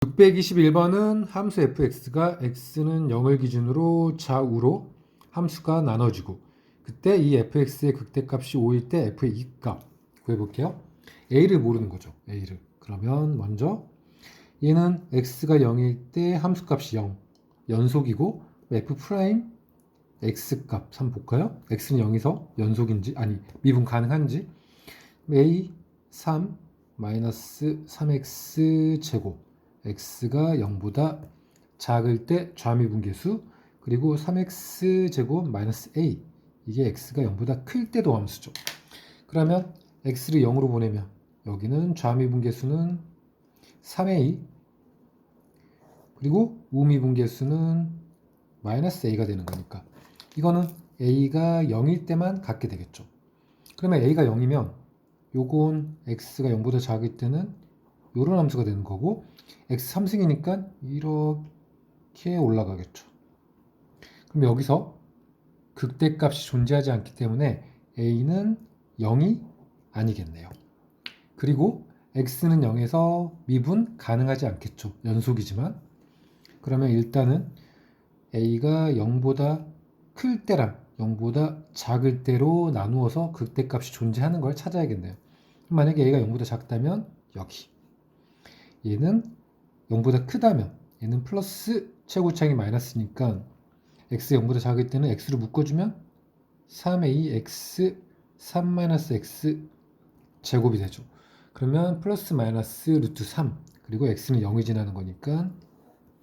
621번은 함수 fx가 x는 0을 기준으로 좌우로 함수가 나눠지고 그때 이 fx의 극대값이 5일 때 f의 이값 구해볼게요. a를 모르는 거죠. a를. 그러면 먼저 얘는 x가 0일 때 함수값이 0 연속이고 f 프라임 x 값 한번 볼까요? x는 0에서 연속인지 아니 미분 가능한지 a 3 마이너스 3x 제곱 x가 0보다 작을 때 좌미분계수 그리고 3x 제곱 마이너스 a 이게 x가 0보다 클 때 도 함수죠. 그러면 x를 0으로 보내면 여기는 좌미분계수는 3a 그리고 우미분계수는 마이너스 a가 되는 거니까 이거는 a가 0일 때만 갖게 되겠죠. 그러면 a가 0이면 요건 x가 0보다 작을 때는 요런 함수가 되는 거고 x 3승이니까 이렇게 올라가겠죠. 그럼 여기서 극대값이 존재하지 않기 때문에 a는 0이 아니겠네요. 그리고 x는 0에서 미분 가능하지 않겠죠. 연속이지만. 그러면 일단은 a가 0보다 클 때랑 0보다 작을 때로 나누어서 극대값이 존재하는 걸 찾아야겠네요. 만약에 a가 0보다 작다면 여기. 얘는 0보다 크다면 얘는 플러스 최고차항이 마이너스니까 x 0보다 작을 때는 x를 묶어주면 3ax 3-x 제곱이 되죠. 그러면 플러스 마이너스 루트 3 그리고 x는 0이 지나는 거니까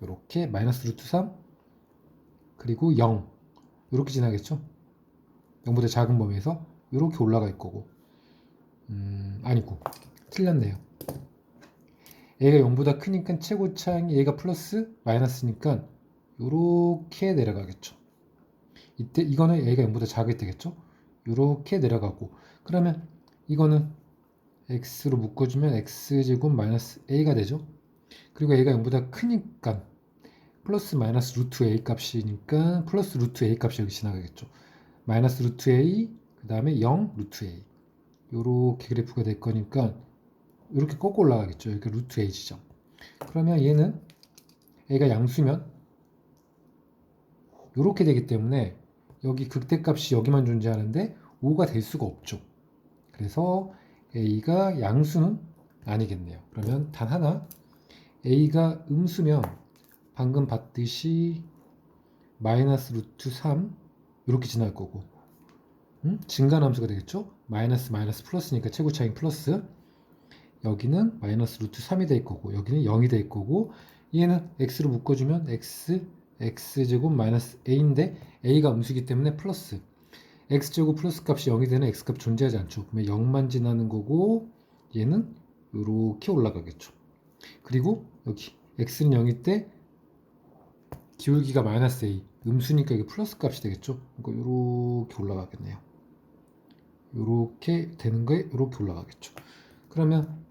이렇게 마이너스 루트 3 그리고 0 이렇게 지나겠죠. 0보다 작은 범위에서 이렇게 올라갈 거고 음, 아니고 틀렸네요. 얘가 0보다 크니까 최고차항이 얘가 플러스 마이너스니까 이렇게 내려가겠죠. 이때 이거는 얘가 0보다 작을 때겠죠. 이렇게 내려가고 그러면 이거는 x로 묶어주면 x제곱 마이너스 a가 되죠. 그리고 얘가 0보다 크니까 플러스 마이너스 루트 a 값이니까 플러스 루트 a 값이 여기 지나가겠죠. 마이너스 루트 a 그 다음에 0 루트 a 요렇게 그래프가 될 거니까 이렇게 꺾고 올라가겠죠. 이렇게 루트 a 지점. 그러면 얘는 a가 양수면 이렇게 되기 때문에 여기 극대값이 여기만 존재하는데 5가 될 수가 없죠. 그래서 a가 양수는 아니겠네요. 그러면 단 하나 a가 음수면 방금 봤듯이 마이너스 루트 3 이렇게 지날 거고 음? 증가함수가 되겠죠? 마이너스 마이너스 플러스니까 최고차항 플러스 여기는 마이너스 루트 3이 될 거고 여기는 0이 될 거고 얘는 x로 묶어주면 x x제곱 마이너스 a인데 a가 음수기 때문에 플러스 x제곱 플러스 값이 0이 되는 x값 존재하지 않죠. 그러면 0만 지나는 거고 얘는 이렇게 올라가겠죠. 그리고 여기 x는 0일 때 기울기가 마이너스 a 음수니까 이게 플러스 값이 되겠죠. 그러니까 이렇게 올라가겠네요. 이렇게 되는 거에 이렇게 올라가겠죠. 그러면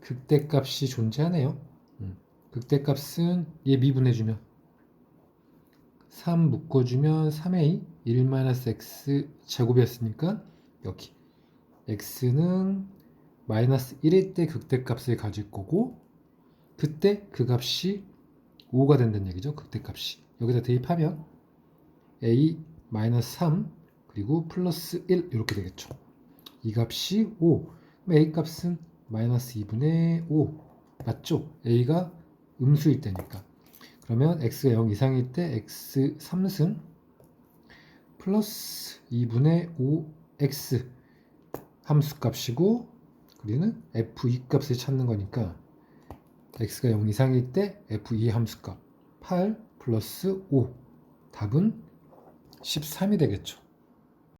극대값이 존재하네요. 음. 극대값은 얘 미분해주면 3 묶어주면 3a 1-x 제곱이었으니까 여기 x는 마이너스 1일 때 극대값을 가질 거고 그때 그 값이 5가 된다는 얘기죠. 극대값이 여기다 대입하면 a 마이너스 3 그리고 플러스 1 이렇게 되겠죠. 이 값이 5 그럼 a 값은 마이너스 2분의 5 맞죠? a가 음수일 때니까 그러면 x가 0 이상일 때 x 3승 플러스 2분의 5x 함수값이고 우리는 f2 값을 찾는 거니까 x가 0 이상일 때 f2 함수값 8 플러스 5 답은 13이 되겠죠.